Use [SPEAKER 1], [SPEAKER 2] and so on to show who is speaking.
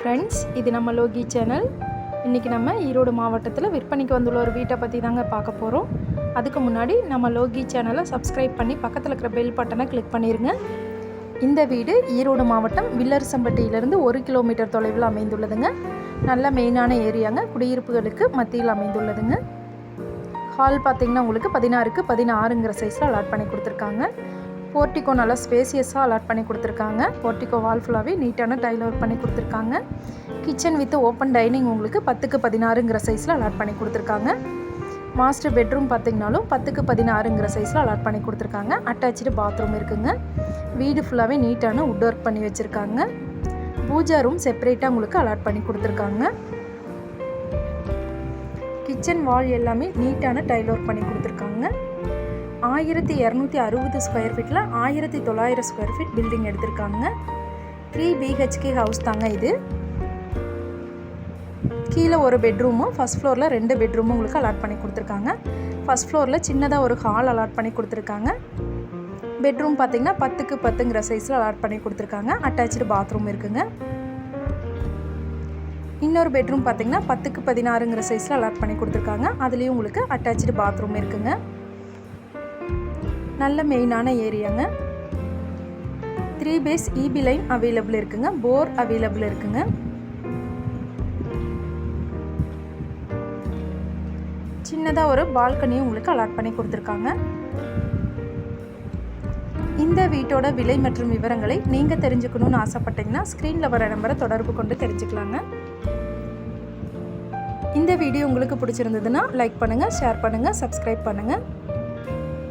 [SPEAKER 1] Friends இது நம்ம Loki channel இன்றைக்கி நம்ம ஈரோடு மாவட்டத்தில் விற்பனைக்கு வந்துள்ள ஒரு வீட்டை பற்றி தாங்க பார்க்க போகிறோம் அதுக்கு முன்னாடி நம்ம லோகி சேனலை சப்ஸ்கிரைப் பண்ணி பக்கத்தில் இருக்கிற பெல் பட்டனை கிளிக் பண்ணிடுங்க இந்த வீடு ஈரோடு மாவட்டம் வில்லரசம்பட்டியிலிருந்து ஒரு கிலோமீட்டர் தொலைவில் அமைந்துள்ளதுங்க. நல்ல மெயினான ஏரியாங்க குடியிருப்புகளுக்கு மத்தியில் அமைந்துள்ளதுங்க. ஹால் பார்த்திங்கன்னா உங்களுக்கு பதினாறுக்கு பதினாறுங்கிற சைஸில் அலாட் பண்ணி கொடுத்துருக்காங்க. போர்ட்டிகோ நல்லா ஸ்பேசியஸாக அலாட் பண்ணி கொடுத்துருக்காங்க. போர்ட்டிகோ வால் ஃபுல்லாகவே நீட்டான டைல் ஒர்க் பண்ணி கொடுத்துருக்காங்க. கிச்சன் வித் ஓப்பன் டைனிங் உங்களுக்கு பத்துக்கு பதினாறுங்கிற சைஸில் அலாட் பண்ணி கொடுத்துருக்காங்க. மாஸ்டர் பெட்ரூம் பார்த்தீங்கனாலும் பத்துக்கு பதினாறுங்கிற சைஸில் அலாட் பண்ணி கொடுத்துருக்காங்க. அட்டாச்சு பாத்ரூம் இருக்குங்க. வீடு ஃபுல்லாகவே நீட்டான உட் ஒர்க் பண்ணி வச்சுருக்காங்க. பூஜா ரூம் செப்பரேட்டாக உங்களுக்கு அலாட் பண்ணி கொடுத்துருக்காங்க. கிச்சன் வால் எல்லாமே நீட்டான டைல் ஒர்க் பண்ணி கொடுத்துருக்காங்க. ஆயிரத்தி இரநூத்தி அறுபது ஸ்கொயர் ஃபீட்டில் ஆயிரத்தி தொள்ளாயிரம் ஸ்கொயர் ஃபீட் பில்டிங் எடுத்திருக்காங்க. த்ரீ பிஹெச்கே ஹவுஸ் தாங்க இது. கீழே ஒரு பெட்ரூமும் ஃபஸ்ட் ஃப்ளோரில் ரெண்டு பெட்ரூமும் உங்களுக்கு அலாட் பண்ணி கொடுத்துருக்காங்க. ஃபஸ்ட் ஃப்ளோரில் சின்னதாக ஒரு ஹால் அலாட் பண்ணி கொடுத்துருக்காங்க. பெட்ரூம் பார்த்தீங்கன்னா பத்துக்கு பத்துங்கிற சைஸில் அலாட் பண்ணி கொடுத்துருக்காங்க. அட்டாச்சு பாத்ரூம் இருக்குங்க. இன்னொரு பெட்ரூம் பார்த்தீங்கன்னா பத்துக்கு பதினாறுங்கிற சைஸில் அலாட் பண்ணி கொடுத்துருக்காங்க. அதுலேயும் உங்களுக்கு அட்டாச்சு பாத்ரூம் இருக்குங்க. நல்ல மெயினான ஏரியாங்க. Three phase EB line available இருக்குங்க. போர் அவைலபிள் இருக்குங்க. சின்னதாக ஒரு பால்கனியும் உங்களுக்கு அலாட் பண்ணி கொடுத்துருக்காங்க. இந்த வீட்டோட விலை மற்றும் விவரங்களை நீங்கள் தெரிஞ்சுக்கணும்னு ஆசைப்பட்டீங்கன்னா ஸ்க்ரீனில் வர நம்பரை தொடர்பு கொண்டு தெரிஞ்சுக்கலாங்க. இந்த வீடியோ உங்களுக்கு பிடிச்சிருந்ததுன்னா லைக் பண்ணுங்கள் ஷேர் பண்ணுங்கள் சப்ஸ்கிரைப் பண்ணுங்கள்